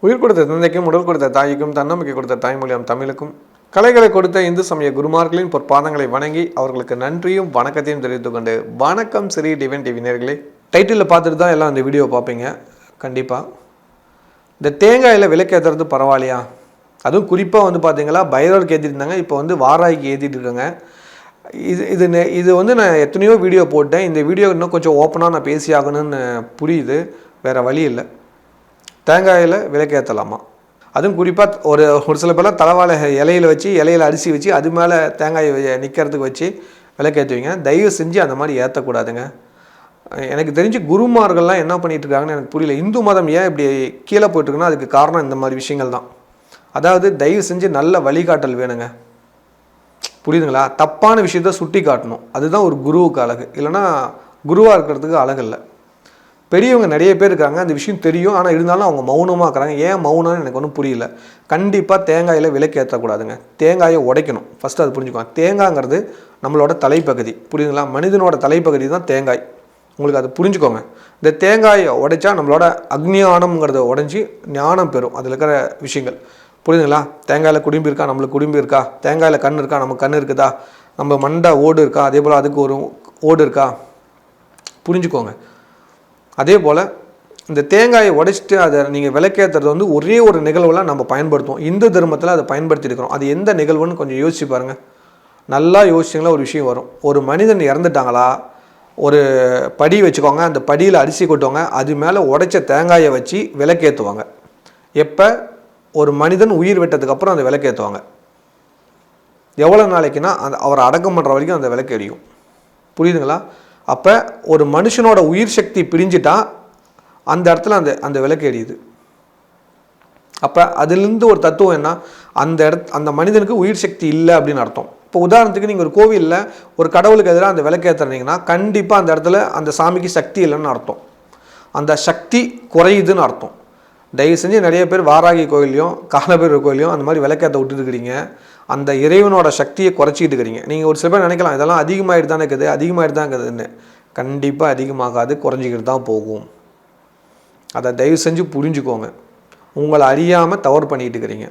உயிர் கொடுத்த தந்தைக்கும் உடல் கொடுத்த தாய்க்கும் தன்னம்பிக்கை கொடுத்த தாய்மொழியாம் தமிழுக்கும் கலைகளை கொடுத்த இந்து சமய குருமார்களின் பொற்பாதங்களை வணங்கி அவர்களுக்கு நன்றியும் வணக்கத்தையும் தெரிவித்துக் கொண்டு வணக்கம் ஸ்ரீ டிவன் டிவி நேர்களே. டைட்டிலில் பார்த்துட்டு தான் எல்லாம் இந்த வீடியோ பார்ப்பீங்க. கண்டிப்பாக இந்த தேங்காயில் விலைக்கேற்றுறது பரவாயில்லையா? அதுவும் குறிப்பாக வந்து பார்த்தீங்களா பைரவருக்கு ஏற்றிட்டு இருந்தாங்க இப்போ வந்து வாராய்க்கு ஏற்றிட்டு இருக்காங்க. இது இது நெ- இது வந்து நான் எத்தனையோ வீடியோ போட்டேன். இந்த வீடியோ இன்னும் கொஞ்சம் ஓப்பனாக நான் பேசி ஆகணும்னு புரியுது. வேறு வழி இல்லை. தேங்காயில் விளக்கேற்றலாமா அதுவும் குறிப்பாக ஒரு ஒரு சில பேர்லாம் தலைவாழை இலையில வச்சு இலையில அரிசி வச்சு அது மேலே தேங்காயை நிற்கிறதுக்கு வச்சு விளக்கேற்றுவீங்க தயவு செஞ்சு அந்த மாதிரி ஏற்றக்கூடாதுங்க எனக்கு தெரிஞ்சு குருமார்கள்லாம் என்ன பண்ணிகிட்ருக்காங்கன்னு எனக்கு புரியல. இந்து மதம் ஏன் இப்படி கீழே போயிட்டுருக்குன்னா அதுக்கு காரணம் இந்த மாதிரி விஷயங்கள் தான். அதாவது தயவு செஞ்சு நல்ல வழிகாட்டல் வேணுங்க. புரியுதுங்களா? தப்பான விஷயத்த சுட்டி காட்டணும் அதுதான் ஒரு குருவுக்கு அழகு. இல்லைன்னா குருவாக இருக்கிறதுக்கு அழகு இல்லை. பெரியவங்க நிறைய பேர் இருக்காங்க அந்த விஷயம் தெரியும். ஆனால் இருந்தாலும் அவங்க மௌனமாக இருக்கிறாங்க ஏன் மௌனம்னு எனக்கு ஒன்றும் புரியல. கண்டிப்பாக தேங்காயில் விலைக்கு ஏற்றக்கூடாதுங்க தேங்காயை உடைக்கணும். ஃபஸ்ட்டு அது புரிஞ்சுக்கோங்க. தேங்காய்ங்கிறது நம்மளோட தலைப்பகுதி. புரியுதுங்களா? மனிதனோட தலைப்பகுதி தான் தேங்காய். உங்களுக்கு அது புரிஞ்சுக்கோங்க. இந்த தேங்காயை உடைச்சா நம்மளோட அக்ஞானம்ங்கிறத உடஞ்சி ஞானம் பெறும். அதில் இருக்கிற விஷயங்கள். புரியுதுங்களா? தேங்காயில் குடும்பி இருக்கா? நம்மளுக்கு குடும்பி இருக்கா? தேங்காயில் கண் இருக்கா? நம்ம கண் இருக்குதா? நம்ம மண்டை ஓடு இருக்கா? அதே போல் அதுக்கு ஒரு ஓடு இருக்கா? புரிஞ்சுக்கோங்க. அதே போல் இந்த தேங்காயை உடைச்சிட்டு அதை நீங்கள் விளக்கேற்றுறது வந்து ஒரே ஒரு நிகழ்வில் நம்ம பயன்படுத்துவோம். இந்து தர்மத்தில் அதை பயன்படுத்தியிருக்கிறோம் அது எந்த நிகழ்வுன்னு கொஞ்சம் யோசிச்சு பாருங்கள் நல்லா யோசிச்சிங்களா ஒரு விஷயம் வரும். ஒரு மனிதன் இறந்துட்டாங்களா? ஒரு படி வச்சுக்கோங்க. அந்த படியில் அரிசி கொட்டுவாங்க. அது மேலே உடைச்ச தேங்காயை வச்சு விளக்கேற்றுவாங்க எப்போ? ஒரு மனிதன் உயிர் விட்டதுக்கப்புறம் அந்த விளக்கேற்றுவாங்க எவ்வளோ நாளைக்குன்னா அந்த அவரை அடக்கம் பண்ணுற வரைக்கும் அந்த விளக்கு எரியும். புரியுதுங்களா? அப்போ ஒரு மனுஷனோட உயிர் சக்தி பிரிஞ்சிட்டா அந்த இடத்துல அந்த அந்த விளக்கு எரியுது. அப்போ அதுலேருந்து ஒரு தத்துவம் என்ன? அந்த இடத் அந்த மனிதனுக்கு உயிர் சக்தி இல்லை அப்படின்னு அர்த்தம். இப்போ உதாரணத்துக்கு நீங்கள் ஒரு கோவிலில் ஒரு கடவுளுக்கு எதிராக அந்த விளக்கேற்றுறீங்கன்னா கண்டிப்பாக அந்த இடத்துல அந்த சாமிக்கு சக்தி இல்லைன்னு அர்த்தம். அந்த சக்தி குறையுதுன்னு அர்த்தம். தயவு செஞ்சு நிறைய பேர் வாராகி கோயிலையும் காலபேர் கோயிலையும் அந்த மாதிரி விளக்கேற்ற விட்டுட்டு அந்த இறைவனோட சக்தியை குறைச்சிக்கிட்டு இருக்கிறீங்க. நீங்கள் ஒரு சில பேர் நினைக்கலாம் இதெல்லாம் அதிகமாகிட்டு தானே இருக்குது அதிகமாகிட்டு தான் இருக்குதுன்னு கண்டிப்பாக அதிகமாகாது குறைஞ்சிக்கிட்டு தான் போகும். அதை தயவு செஞ்சு புரிஞ்சுக்கோங்க. உங்களை அறியாமல் தவறு பண்ணிக்கிட்டு இருக்கிறீங்க.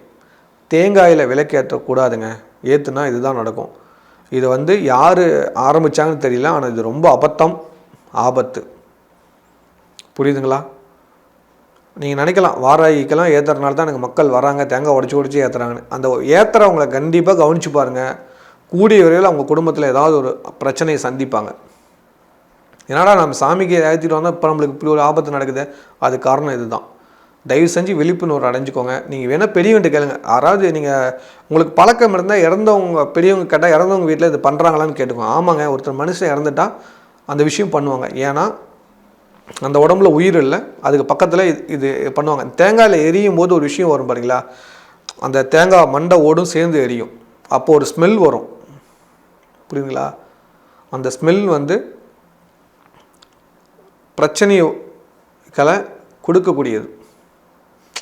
தேங்காயில் விளக்கேற்றக்கூடாதுங்க ஏற்றுனா இதுதான் நடக்கும். இது வந்து யார் ஆரம்பித்தாங்கன்னு தெரியல ஆனால் இது ரொம்ப அபத்தம் ஆபத்து. புரியுதுங்களா? நீங்கள் நினைக்கலாம் வாராய்க்கெல்லாம் ஏற்றுறதுனால தான் எனக்கு மக்கள் வராங்க தேங்காய் உடச்சி உடச்சி ஏற்றுறாங்கன்னு அந்த ஏற்றுறவங்களை கண்டிப்பாக கவனிச்சு பாருங்கள் கூடிய வரையில் அவங்க குடும்பத்தில் ஏதாவது ஒரு பிரச்சனையை சந்திப்பாங்க. என்னடா நம்ம சாமிக்கு ஏற்றிட்டு வந்தால் இப்போ நம்மளுக்கு இப்படி ஒரு ஆபத்து நடக்குது? அது காரணம் இதுதான். தயவு செஞ்சு விழிப்புணர்வு அடைஞ்சிக்கோங்க. நீங்கள் வேணால் பெரியவன்ட்டு கேளுங்க. யாராவது நீங்கள் உங்களுக்கு பழக்கம் இருந்தால் இறந்தவங்க பெரியவங்க கேட்டால் இறந்தவங்க வீட்டில் இது பண்ணுறாங்களான்னு கேட்டுக்கோங்க. ஆமாங்க ஒருத்தர் மனுஷன் இறந்துட்டா அந்த விஷயம் பண்ணுவாங்க. ஏன்னா அந்த உடம்புல உயிர் இல்லை. அதுக்கு பக்கத்தில் இது இது பண்ணுவாங்க. தேங்காயில் எரியும் போது ஒரு விஷயம் வரும் பாருங்களா? அந்த தேங்காய் மண்டை ஓடும் சேர்ந்து எரியும். அப்போது ஒரு ஸ்மெல் வரும். புரியுதுங்களா? அந்த ஸ்மெல் வந்து பிரச்சனைகளை கொடுக்கக்கூடியது.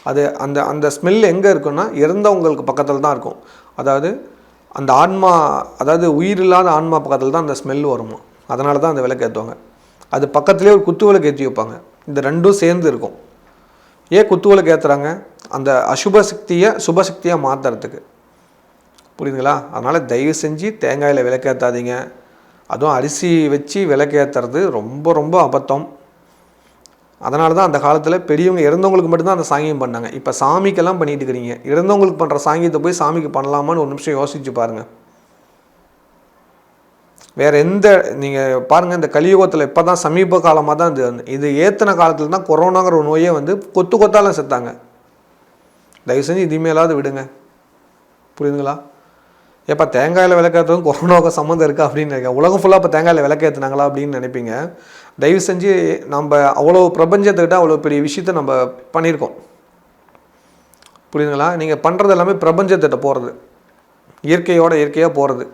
அது அந்த அந்த ஸ்மெல் எங்கே இருக்குன்னா இறந்தவங்களுக்கு பக்கத்தில் தான் இருக்கும். அதாவது அந்த ஆன்மா அதாவது உயிர் இல்லாத ஆன்மா பக்கத்தில் தான் அந்த ஸ்மெல் வருமா? அதனால தான் அந்த விளக்கு ஏற்றுவாங்க அது பக்கத்துலேயே ஒரு குத்து விளக்கு ஏற்றி வைப்பாங்க. இந்த ரெண்டும் சேர்ந்து இருக்கும். ஏன் குத்து விளக்கு ஏற்றுறாங்க அந்த அசுப சக்தியை சுபசக்தியாக மாற்றுறதுக்கு புரியுதுங்களா? அதனால் தயவு செஞ்சு தேங்காயில் விளக்கேற்றாதீங்க அதுவும் அரிசி வச்சு விளக்கேற்றுறது ரொம்ப ரொம்ப அபத்தம். அதனால தான் அந்த காலத்தில் பெரியவங்க இறந்தவங்களுக்கு மட்டும்தான் அந்த சாங்கியம் பண்ணாங்க. இப்போ சாமிக்கெல்லாம் பண்ணிட்டு இருக்கிறீங்க. இறந்தவங்களுக்கு பண்ணுற சாங்கியத்தை போய் சாமிக்கு பண்ணலாமான்னு ஒரு நிமிஷம் யோசிச்சு பாருங்கள் வேறு எந்த நீங்கள் பாருங்கள் இந்த கலியுகத்தில் இப்போ தான் சமீப காலமாக தான் இது வந்து- இது ஏற்றின காலத்தில் தான் கொரோனாங்கிற ஒரு நோயே வந்து கொத்து கொத்தாலும் செத்தாங்க. தயவு செஞ்சு இதுமேலாவது விடுங்க. புரியுதுங்களா? ஏப்பா தேங்காயில் விளக்கேற்றதும் கொரோனாவுக்கு சம்மந்தம் இருக்கா அப்படின்னு நினைக்கிறேன். உலகம் ஃபுல்லாக இப்போ தேங்காயில் விளக்கேற்றினாங்களா அப்படின்னு நினைப்பீங்க. தயவு செஞ்சு நம்ம அவ்வளோ பிரபஞ்சத்துக்கிட்ட அவ்வளோ பெரிய விஷயத்த நம்ம பண்ணியிருக்கோம். புரியுதுங்களா? நீங்கள் பண்ணுறது எல்லாமே பிரபஞ்சத்திட்ட போகிறது இயற்கையோட இயற்கையாக போகிறது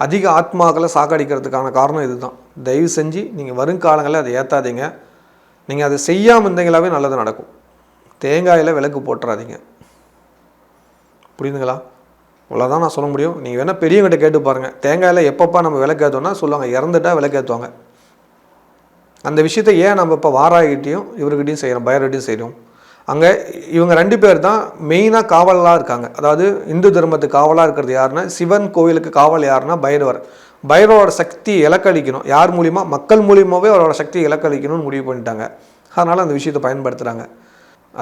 அதிக ஆத்மாக்களை சாக்கடிக்கிறதுக்கான காரணம் இதுதான். தயவு செஞ்சு நீங்கள் வருங்காலங்களில் அதை ஏற்றாதீங்க நீங்கள் அதை செய்யாமல் இருந்தீங்களாவே நல்லது நடக்கும். தேங்காயில் விளக்கு போட்டுறாதீங்க. புரியுதுங்களா? இவ்வளோதான் நான் சொல்ல முடியும். நீங்கள் வேணால் பெரியவங்கிட்ட கேட்டு பாருங்கள் தேங்காயில் எப்பப்பா நம்ம விளக்கேற்றோன்னா சொல்லுவாங்க இறந்துட்டா விளக்கேற்றுவாங்க அந்த விஷயத்தை ஏன் நம்ம இப்போ வாராகிட்டையும் இவர்கிட்டையும் செய்கிறோம் பயர்கிட்டையும் செய்கிறோம் அங்கே இவங்க ரெண்டு பேர் தான் மெயினாக காவலாக இருக்காங்க. அதாவது இந்து தர்மத்துக்கு காவலாக இருக்கிறது யாருன்னா சிவன் கோவிலுக்கு காவல் யாருன்னா பைரவர். பைரவரோட சக்தி இலக்கழிக்கணும். யார் மூலிமா மக்கள் மூலியமாகவே அவரோட சக்தி இலக்கழிக்கணும்னு முடிவு பண்ணிட்டாங்க. அதனால் அந்த விஷயத்தை பயன்படுத்துகிறாங்க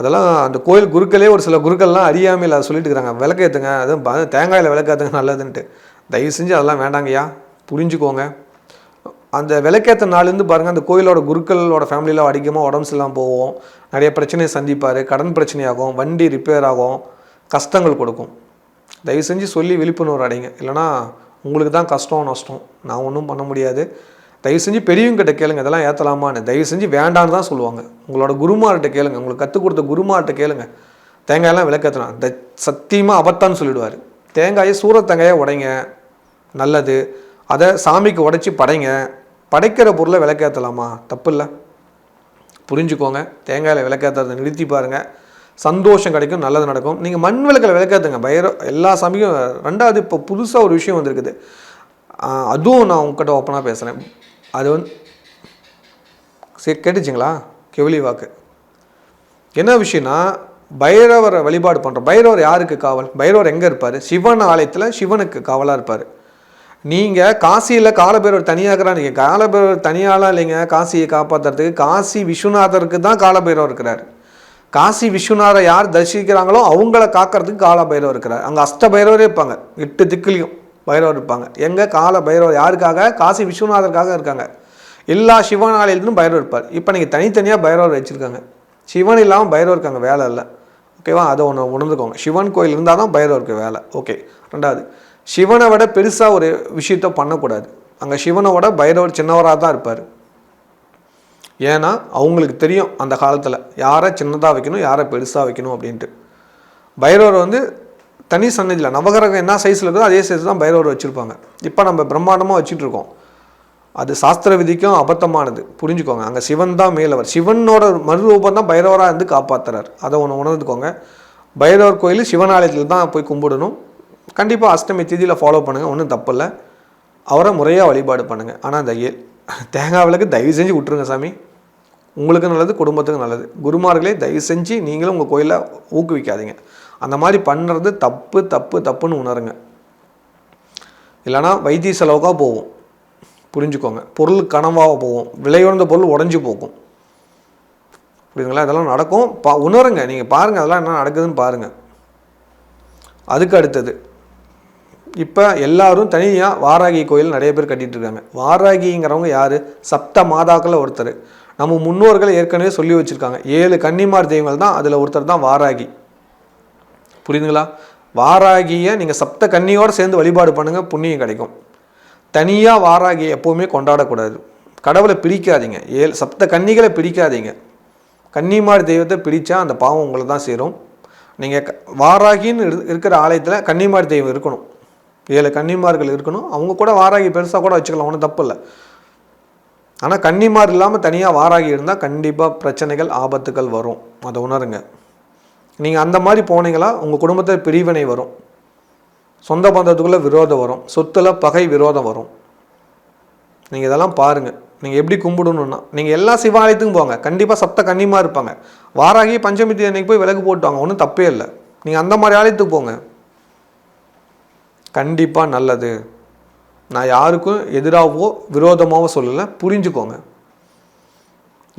அதெல்லாம் அந்த கோயில் குருக்களே ஒரு சில குருக்கள்லாம் அறியாமையில் அதை சொல்லிட்டு இருக்கிறாங்க விளக்கேற்றுங்க அதுவும் தேங்காயில் விளக்கேற்றுங்க நல்லதுன்ட்டு. தயவு செஞ்சு அதெல்லாம் வேண்டாங்கய்யா. புரிஞ்சுக்கோங்க. அந்த விளக்கேற்ற நாள்லேருந்து பாருங்கள் அந்த கோயிலோட குருக்களோட ஃபேமிலியில் அதிகமாக உடம்பு சரியில்லாமல் போவோம் நிறைய பிரச்சனையை சந்திப்பார். கடன் பிரச்சனையாகும் வண்டி ரிப்பேர் ஆகும் கஷ்டங்கள் கொடுக்கும். தயவு செஞ்சு சொல்லி விழிப்புணர்வு அடைங்க. இல்லைனா உங்களுக்கு தான் கஷ்டம் நஷ்டம். நான் ஒன்றும் பண்ண முடியாது. தயவு செஞ்சு பெரியவங்கிட்ட கேளுங்க இதெல்லாம் ஏற்றலாமான்னு தயவு செஞ்சு வேண்டான்னு தான் சொல்லுவாங்க. உங்களோட குருமார்கிட்ட கேளுங்க. உங்களுக்கு கற்றுக் கொடுத்த குருமார்கிட்ட கேளுங்க. தேங்காயெல்லாம் விளக்கேற்றலாம் த சத்தியமாக அபத்தான்னு சொல்லிடுவார். தேங்காயை சூற தேங்காயை உடைங்க. நல்லது. அதை சாமிக்கு உடைச்சி படைங்க. படைக்கிற பொருளை விளக்கேற்றலாமா தப்பு இல்லை புரிஞ்சுக்கோங்க. தேங்காயில் விளக்கேற்றுறதை நிறுத்தி பாருங்கள் சந்தோஷம் கிடைக்கும் நல்லது நடக்கும். நீங்கள் மண் விளக்கில் விளக்கேற்றுங்க பயிர எல்லா சமயம் ரெண்டாவது இப்போ புதுசாக ஒரு விஷயம் வந்திருக்குது. அதுவும் நான் உங்ககிட்ட ஓப்பனாக பேசுகிறேன் அது வந்து சரி கேட்டுச்சிங்களா? கெவிலி வாக்கு. என்ன விஷயம்னா பைரவரை வழிபாடு பண்ணுறோம் பைரவர் யாருக்கு காவல்? பைரவர் எங்கே இருப்பார்? சிவன் ஆலயத்தில் சிவனுக்கு காவலாக இருப்பார். நீங்கள் காசியில் காலபைரவர் தனியாகிறான் நீங்கள் காலபைரவர் தனியாலாம் இல்லைங்க? காசியை காப்பாற்றுறதுக்கு காசி விஸ்வநாதருக்கு தான் காலபைரவர் இருக்கிறார். காசி விஸ்வநாதரை யார் தரிசிக்கிறாங்களோ அவங்கள காக்கிறதுக்கு கால பைரவர் இருக்கிறார். அங்கே அஷ்ட பைரவரே இருப்பாங்க. எட்டு திக்குலையும் பைரவர் இருப்பாங்க. எங்கே கால பைரவர் யாருக்காக? காசி விஸ்வநாதருக்காக இருக்காங்க. எல்லா சிவன் ஆலயத்திலும் பைரவர் இருப்பார். இப்போ நீங்கள் தனித்தனியாக பைரவர் வச்சுருக்காங்க. சிவன் இல்லாமல் பைரவர் இருக்காங்க. வேலை இல்லை. ஓகேவா? அதை ஒன்று உணர்ந்துக்கோங்க. சிவன் கோயில் இருந்தால் தான் பைரவருக்கு வேலை. ஓகே. ரெண்டாவது. சிவனை விட பெருசாக ஒரு விஷயத்த பண்ணக்கூடாது. அங்கே சிவனை விட பைரவர் சின்னவராக தான் இருப்பார். ஏன்னா அவங்களுக்கு தெரியும் அந்த காலத்தில் யாரை சின்னதாக வைக்கணும் யாரை பெருசாக வைக்கணும் அப்படின்ட்டு. பைரவர் வந்து தனி சன்னதியில் நவகிரகம் என்ன சைஸில் இருக்கோ அதே சைஸ் தான் பைரவர் வச்சுருப்பாங்க. இப்போ நம்ம பிரம்மாண்டமாக வச்சுட்டு இருக்கோம். அது சாஸ்திர விதிக்கும் அபத்தமானது. புரிஞ்சுக்கோங்க. அங்கே சிவன் தான் மேலவர். சிவனோட மறுரூபம் தான் பைரவராக இருந்து காப்பாத்துறார். அதை ஒன்று உணர்ந்துக்கோங்க. பைரவர் கோயில் சிவனாலயத்தில் தான் போய் கும்பிடணும். கண்டிப்பாக அஷ்டமி திதியில் ஃபாலோ பண்ணுங்கள் ஒன்றும் தப்பில்லை. அவரை முறையாக வழிபாடு பண்ணுங்கள் ஆனால் அந்த தேங்காய் விளக்கு தயவு செஞ்சு விட்டுருங்க சாமி. உங்களுக்கு நல்லது குடும்பத்துக்கு நல்லது. குருமார்களே தயவு செஞ்சு நீங்களும் உங்கள் கோயிலை ஊக்குவிக்காதீங்க. அந்த மாதிரி பண்ணுறது தப்பு தப்பு தப்புன்னு உணருங்க. இல்லைனா வைத்திய செலவுக்காக போகும். புரிஞ்சுக்கோங்க. பொருள் கனவாக போகும். விலையுறந்த பொருள் உடஞ்சி போகும். புரியுதுங்களா? இதெல்லாம் நடக்கும். பா உணருங்க. நீங்கள் பாருங்கள் அதெல்லாம் என்ன நடக்குதுன்னு பாருங்கள் அதுக்கு அடுத்தது. இப்போ எல்லாரும் தனியாக வாராகி கோயில் நிறைய பேர் கட்டிகிட்டு இருக்காங்க. வாராகிங்கிறவங்க யார்? சப்த மாதாக்களில் ஒருத்தர். நம்ம முன்னோர்கள் ஏற்கனவே சொல்லி வச்சுருக்காங்க. ஏழு கன்னிமார் தெய்வங்கள் தான் அதில் ஒருத்தர் தான் வாராகி. புரியுதுங்களா? வாராகியை நீங்கள் சப்த கன்னியோடு சேர்ந்து வழிபாடு பண்ணுங்கள் புண்ணியம் கிடைக்கும். தனியாக வாராகியை எப்போவுமே கொண்டாடக்கூடாது. கடவுளை பிரிக்காதீங்க. ஏழு சப்த கன்னிகளை பிரிக்காதீங்க. கன்னிமார் தெய்வத்தை பிரித்தா அந்த பாவம் உங்களை தான் சேரும். நீங்கள் வாராகின்னு இரு- இருக்கிற ஆலயத்தில் கன்னிமார் தெய்வம் இருக்கணும். ஏழு கன்னிமார்கள் இருக்கணும். அவங்க கூட வாராகி பெருசாக கூட வச்சுக்கலாம். ஒன்றும் தப்பு இல்லை. ஆனால் கன்னிமார் இல்லாமல் தனியாக வாராகி இருந்தால் கண்டிப்பாக பிரச்சனைகள் ஆபத்துகள் வரும். அதை உணருங்க. நீங்கள் அந்த மாதிரி போனீங்களா உங்கள் குடும்பத்தில் பிரிவினை வரும். சொந்த பந்தத்துக்குள்ளே விரோதம் வரும். சொத்துல பகை விரோதம் வரும். நீங்கள் இதெல்லாம் பாருங்கள் நீங்கள் எப்படி கும்பிடணும்னா நீங்கள் எல்லா சிவாலயத்துக்கும் போங்க. கண்டிப்பாக சப்த கன்னிமாக இருப்பாங்க. வாராகி பஞ்சமி தேதி அன்னைக்கு போய் விலகு போட்டுவாங்க. ஒன்றும் தப்பே இல்லை. நீங்கள் அந்த மாதிரி ஆலயத்துக்கு போங்க. கண்டிப்பாக நல்லது. நான் யாருக்கும் எதிராகவோ விரோதமாகவோ சொல்லலை. புரிஞ்சுக்கோங்க.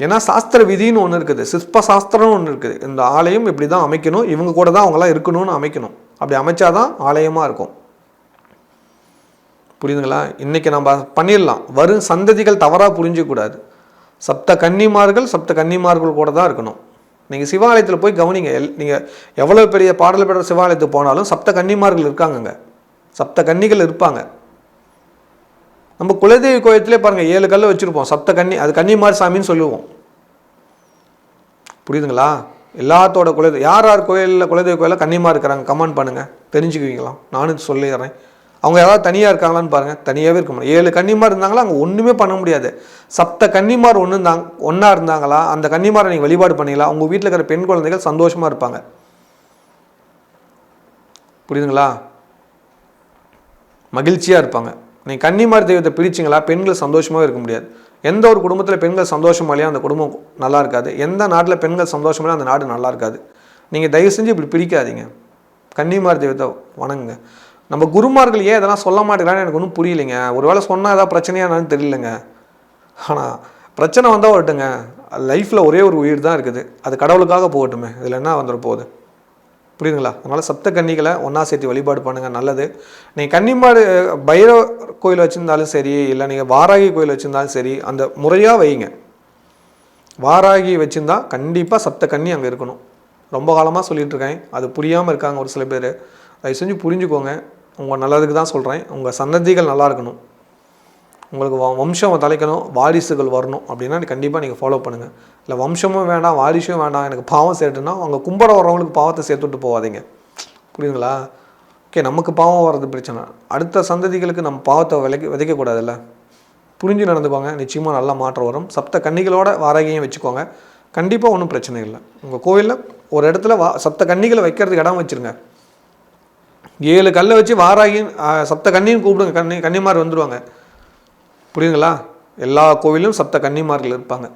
ஏன்னா சாஸ்திர விதின்னு ஒன்று இருக்குது. சிற்ப சாஸ்திரம்னு ஒன்று இருக்குது. இந்த ஆலயம் இப்படி தான் அமைக்கணும். இவங்க கூட தான் அவங்களாம் இருக்கணும்னு அமைக்கணும். அப்படி அமைச்சாதான் ஆலயமாக இருக்கும். புரியுதுங்களா? இன்றைக்கி நம்ம பண்ணிடலாம். வரும் சந்ததிகள் தவறாக புரிஞ்சிக்கூடாது சப்த கன்னிமார்கள் சப்த கன்னிமார்கள் கூட தான் இருக்கணும். நீங்கள் சிவாலயத்தில் போய் கவனிங்க. எல் நீங்கள் எவ்வளோ பெரிய பாடல் பெற்ற சிவாலயத்துக்கு போனாலும் சப்த கன்னிமார்கள் இருக்காங்கங்க. சப்த கன்னிகள் இருப்பாங்க. நம்ம குலதெய்வ கோயத்திலே பாருங்கள் ஏழு கல்லை வச்சுருப்போம். சப்த கன்னி அது கன்னிமார் சாமின்னு சொல்லுவோம். புரியுதுங்களா? எல்லாத்தோட குல யார் யார் கோயிலில் குலதெய்வ கோயிலில் கன்னிமார் இருக்கிறாங்க? கமெண்ட் பண்ணுங்கள் தெரிஞ்சுக்குவீங்களாம் நானும் சொல்லிடுறேன். அவங்க யாராவது தனியாக இருக்காங்களான்னு பாருங்கள் தனியாகவே இருக்க முடியும். ஏழு கன்னிமார் இருந்தாங்களா? அங்கே ஒன்றுமே பண்ண முடியாது. சப்த கன்னிமார் ஒன்று இருந்தாங்க ஒன்றா இருந்தாங்களா? அந்த கன்னிமாரை நீங்கள் வழிபாடு பண்ணிக்கலாம் உங்கள் வீட்டில் இருக்கிற பெண் குழந்தைகள் சந்தோஷமாக இருப்பாங்க. புரியுதுங்களா? மகிழ்ச்சியாக இருப்பாங்க. நீங்கள் கன்னிமார் தெய்வத்தை பிடிச்சிங்களா பெண்கள் சந்தோஷமாக இருக்க முடியாது. எந்த ஒரு குடும்பத்தில் பெண்கள் சந்தோஷமா இல்லையா அந்த குடும்பம் நல்லா இருக்காது. எந்த நாட்டில் பெண்கள் சந்தோஷமா அந்த நாடு நல்லா இருக்காது. நீங்கள் தயவு செஞ்சு இப்படி பிரிக்காதீங்க. கன்னிமார் தெய்வத்தை வணங்குங்க. நம்ம குருமார்கள் ஏன் இதெல்லாம் சொல்ல மாட்டேங்கிறான்னு எனக்கு ஒன்றும் புரியலைங்க. ஒருவேளை சொன்னால் ஏதாவது பிரச்சனையா என்னன்னு தெரியலங்க. ஆனால் பிரச்சனை வந்தால் வரட்டுங்க. லைஃப்பில் ஒரே ஒரு உயிர் தான் இருக்குது. அது கடவுளுக்காக போகட்டுமே. இதில் என்ன வந்துட போகுது? புரியுதுங்களா? அதனால் சப்த கன்னிகளை ஒன்றா சேர்த்து வழிபாடு பண்ணுங்கள் நல்லது. நீங்கள் கன்னிமாடு பைரவ கோயில் வச்சுருந்தாலும் சரி இல்லை நீங்கள் வாராகி கோயில் வச்சுருந்தாலும் சரி அந்த முறையாக வைங்க. வாராகி வச்சுருந்தா கண்டிப்பாக சப்த கன்னி அங்கே இருக்கணும். ரொம்ப காலமாக சொல்லிகிட்ருக்கேன் இருக்கேன். அது புரியாமல் இருக்காங்க ஒரு சில பேர். தயவு செஞ்சு புரிஞ்சுக்கோங்க. உங்கள் நல்லதுக்கு தான் சொல்கிறேன் உங்கள் சன்னதிகள் நல்லா இருக்கணும். உங்களுக்கு வம்சம் தலைக்கணும் வாரிசுகள் வரணும் அப்படின்னா கண்டிப்பாக நீங்கள் ஃபாலோ பண்ணுங்கள் இல்லை வம்சமும் வேண்டாம் வாரிசும் வேண்டாம் எனக்கு பாவம் சேர்த்துனா அவங்க கும்பட வர்றவங்களுக்கு பாவத்தை சேர்த்துட்டு போகாதீங்க புரியுதுங்களா? ஓகே நமக்கு பாவம் வர்றது பிரச்சனை. அடுத்த சந்ததிகளுக்கு நம்ம பாவத்தை விளைக்க விதைக்கக்கூடாதுல்ல? புரிஞ்சு நடந்துக்கோங்க. நிச்சயமாக நல்லா மாற்றம் வரும். சப்த கன்னிகளோட வாராகியும் வச்சுக்கோங்க. கண்டிப்பாக ஒன்றும் பிரச்சனை இல்லை. உங்கள் கோவிலில் ஒரு இடத்துல வா சப்த கன்னிகளை வைக்கிறதுக்கு இடம் வச்சுருங்க. ஏழு கல்லை வச்சு வாராகியும் சப்த கண்ணின்னு கூப்பிடுங்க. கண்ணி கன்னிமார் வந்துடுவாங்க புரியுதுங்களா? எல்லா கோவிலும் சப்த கன்னிமார்கள் இருப்பாங்க.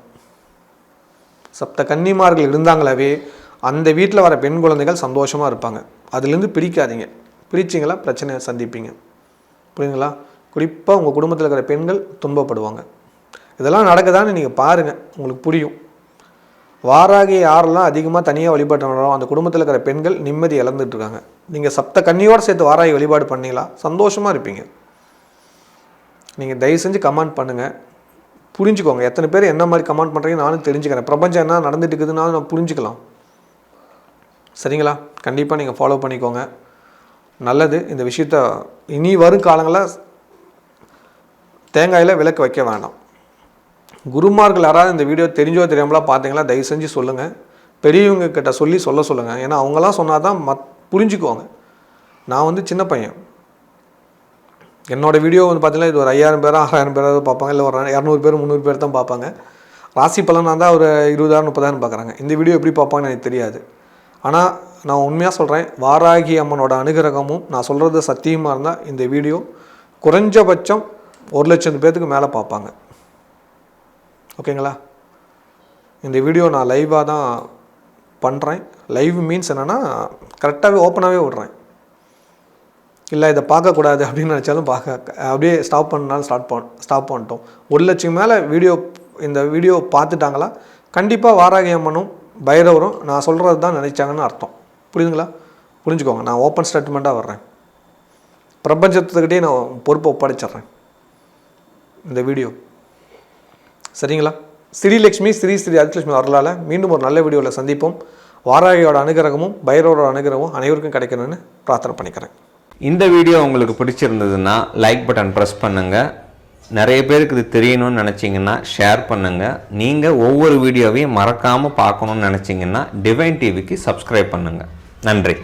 சப்த கன்னிமார்கள் இருந்தாங்களாவே அந்த வீட்டில் வர பெண் குழந்தைகள் சந்தோஷமாக இருப்பாங்க. அதுலேருந்து பிரிக்காதீங்க. பிரிச்சிங்களா? பிரச்சனையை சந்திப்பீங்க. புரியுதுங்களா? குறிப்பாக உங்கள் குடும்பத்தில் இருக்கிற பெண்கள் துன்பப்படுவாங்க. இதெல்லாம் நடக்குதான்னு நீங்கள் பாருங்கள் உங்களுக்கு புரியும். வாராகி யாரெல்லாம் அதிகமாக தனியாக வழிபாட்டுறோம் அந்த குடும்பத்தில் இருக்கிற பெண்கள் நிம்மதி இழந்துட்டு இருக்காங்க. நீங்கள் சப்த கன்னியோடு சேர்த்து வாராகி வழிபாடு பண்ணீங்களா? சந்தோஷமாக இருப்பீங்க. நீங்கள் தயவு செஞ்சு கமெண்ட் பண்ணுங்கள் புரிஞ்சுக்கோங்க. எத்தனை பேர் என்ன மாதிரி கமெண்ட் பண்ணுறீங்க நானும் தெரிஞ்சுக்கிறேன். பிரபஞ்சம் என்ன நடந்துட்டு இருக்குதுனாலும் நான் புரிஞ்சுக்கலாம். சரிங்களா? கண்டிப்பாக நீங்கள் ஃபாலோ பண்ணிக்கோங்க. நல்லது. இந்த விஷயத்த இனி வரும் காலங்களில் தேங்காயில் விளக்கு வைக்க வேண்டாம் குருமார்கள் யாராவது இந்த வீடியோ தெரிஞ்சோ தெரியாமலா பார்த்தீங்களா தயவு செஞ்சு சொல்லுங்கள் பெரியவங்க கிட்ட சொல்லி சொல்ல சொல்லுங்கள் ஏன்னா அவங்களாம் சொன்னால் தான் மத் புரிஞ்சுக்குவாங்க. நான் வந்து சின்ன பையன். என்னோடய வீடியோ வந்து பார்த்தீங்கன்னா இது ஒரு ஐயாயிரம் பேர் ஆறாயிரம் பேராவது பார்ப்பாங்க. இல்லை ஒரு இரநூறு பேர் முந்நூறு பேர் தான் பார்ப்பாங்க. ராசி பலனாக தான் ஒரு இருபதாயிரம் முப்பதாயிரம் பார்க்குறாங்க. இந்த வீடியோ எப்படி பார்ப்பாங்கன்னு எனக்கு தெரியாது. ஆனால் நான் உண்மையாக சொல்கிறேன் வாராகி அம்மனோட அனுகிரகமும் நான் சொல்கிறது சத்தியமாக இருந்தால் இந்த வீடியோ குறைஞ்சபட்சம் ஒரு லட்சம் பேர்த்துக்கு மேலே பார்ப்பாங்க. ஓகேங்களா? இந்த வீடியோ நான் லைவாக தான் பண்ணுறேன் லைவ் மீன்ஸ் என்னென்னா கரெக்டாகவே ஓப்பனாகவே விட்றேன். இல்லை இதை பார்க்கக்கூடாது அப்படின்னு நினச்சாலும் பார்க்க. அப்படியே ஸ்டாப் பண்ணாலும் ஸ்டார்ட் பண் ஸ்டாப் பண்ணிட்டோம். ஒரு லட்சம் மேலே வீடியோ இந்த வீடியோ பார்த்துட்டாங்களா? கண்டிப்பாக வாராகி அம்மனும் பைரவரும் நான் சொல்கிறது தான் நினைச்சாங்கன்னு அர்த்தம். புரியுதுங்களா? புரிஞ்சுக்கோங்க நான் ஓப்பன் ஸ்டேட்மெண்ட்டாக வர்றேன். பிரபஞ்சத்துக்கிட்டே நான் பொறுப்பை ஒப்படைச்சிட்றேன். இந்த வீடியோ சரிங்களா? ஸ்ரீலக்ஷ்மி ஸ்ரீ ஸ்ரீ அதிலட்சுமி அருளால் மீண்டும் ஒரு நல்ல வீடியோவில் சந்திப்போம். வாராகியோட அனுகிரகமும் பைரவரோட அனுகிரகமும் அனைவருக்கும் கிடைக்கணும்னு பிரார்த்தனை பண்ணிக்கிறேன். இந்த வீடியோ உங்களுக்கு பிடிச்சிருந்ததுன்னா லைக் பட்டன் ப்ரெஸ் பண்ணுங்கள் நிறைய பேருக்கு இது தெரியணும்னு நினச்சிங்கன்னா ஷேர் பண்ணுங்கள் நீங்கள் ஒவ்வொரு வீடியோவையும் மறக்காமல் பார்க்கணுன்னு நினச்சிங்கன்னா டிவைன் டிவிக்கு சப்ஸ்கிரைப் பண்ணுங்கள் நன்றி.